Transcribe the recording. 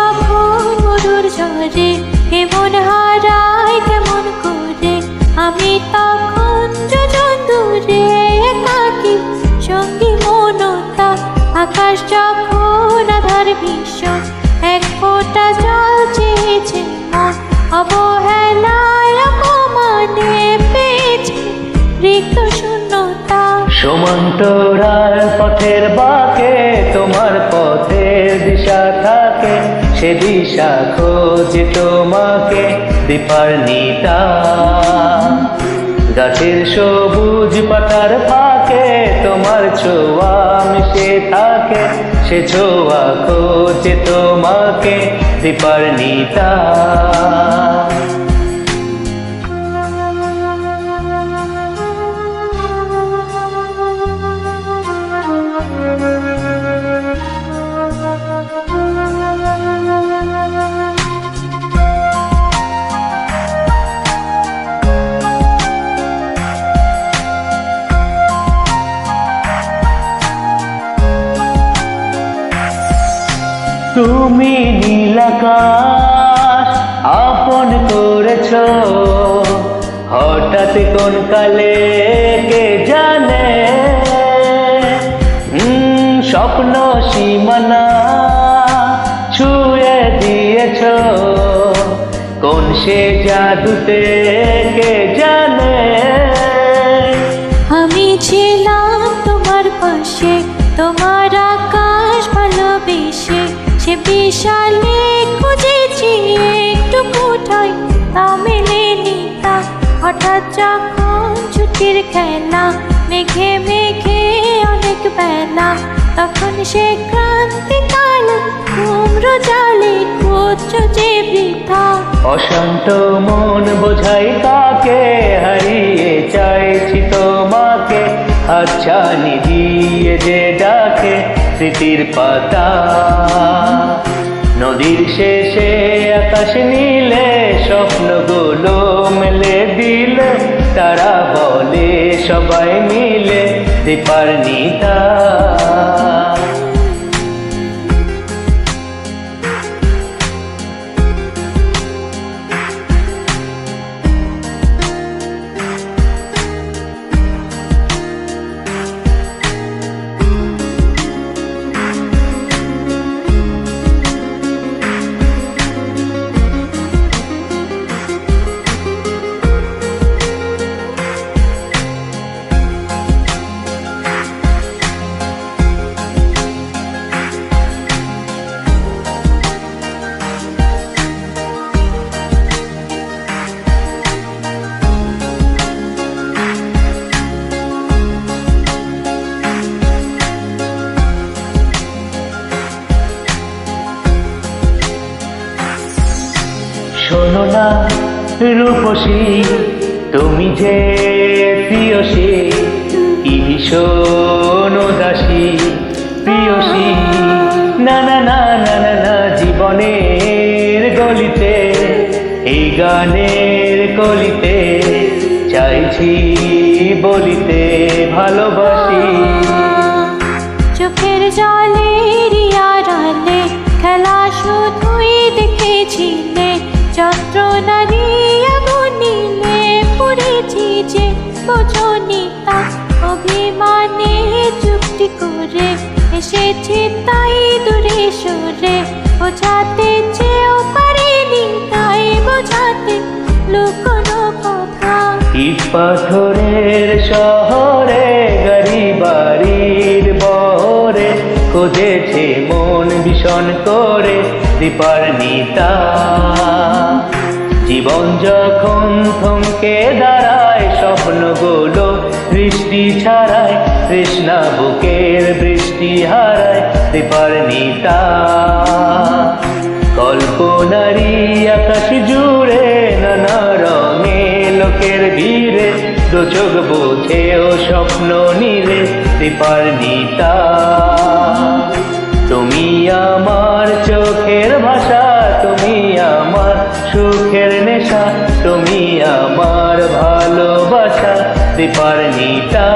যখন মরুর ঝরে এমন হারাই কেমন করে? আমি তখন যোজন দূরে একাকি সঙ্গী মনতা, আকাশ যখন আধার ভীষণ, এক ফোঁটা জল চেয়েছে মন, অবহেলায় অপমানে পেয়েছে রিক্ত শূন্যতা। সমান্তরাল পথের বাকে, তোমার পথের দিশা থাকে। সে দিশা খোঁজে তোমাকে দীপার নিতা গাছের সবুজ পাতার পাকে তোমার ছোঁয়া মিশে থাকে। সে ছোঁয়া খোঁজে তোমাকে দীপার নিতা তুমি নীলাকাশ আপন করেছ। হঠাৎ কোন কালে কে জানে? স্বপ্ন সীমানা ছুঁয়ে দিয়েছ। কোন সে জাদুতে কে জানে? সে বিশালে খুঁজেছি একটু কোথায় তা মেলেনি তা। হঠাৎ যখন ছুটির খেলা, মেঘে মেঘে অনেক বেলা, তখন সে ক্রান্তিকাল কুমড় জালে খুঁজছ যে বৃথা অশান্ত মন বোঝাই কাকে, হারিয়ে চাইছি তোমাকে। আচ্ছা নিদিয়ে যে ডাকে স্মৃতির পাতা। নদীর শেষে আকাশ নীলে, স্বপ্নগুলো মেলে দিল। তারা বলে, সবাই মিলে দীপার নিতা। শোনো না, রূপসী, তুমি যে প্রিয়সী, কি ভীষণ দাসী প্রিয়সী। না না না না না না, জীবনের গলিতে, এই গানের কলিতে, চাইছি বলিতে ভালোবাসি। বোঝনি অভিমানে চুক্তি করে এসেছি তাই দূরে সরে। বোঝাতে চেয়েও পারিনি, তাই বোঝাতে লুকোনো কথা। ইট পাথরের শহরে গাড়ি বাড়ির বহরে খুঁজেছে মন ভীষণ করে দীপার নিতা জীবন যখন থমকে দাঁড়ায়, স্বপ্নগুলো বৃষ্টি ছাড়ায়, কৃষ্ণা বুকের বৃষ্টি হারায় দীপার নিতা। কল্পনারি আকাশ জুড়ে নানা রঙে লোকের ভিড়ে, দু চোখ ও স্বপ্ন নীলে নিতা। তুমি আমার চোখের ভাষা থাকতে পারেনি তা।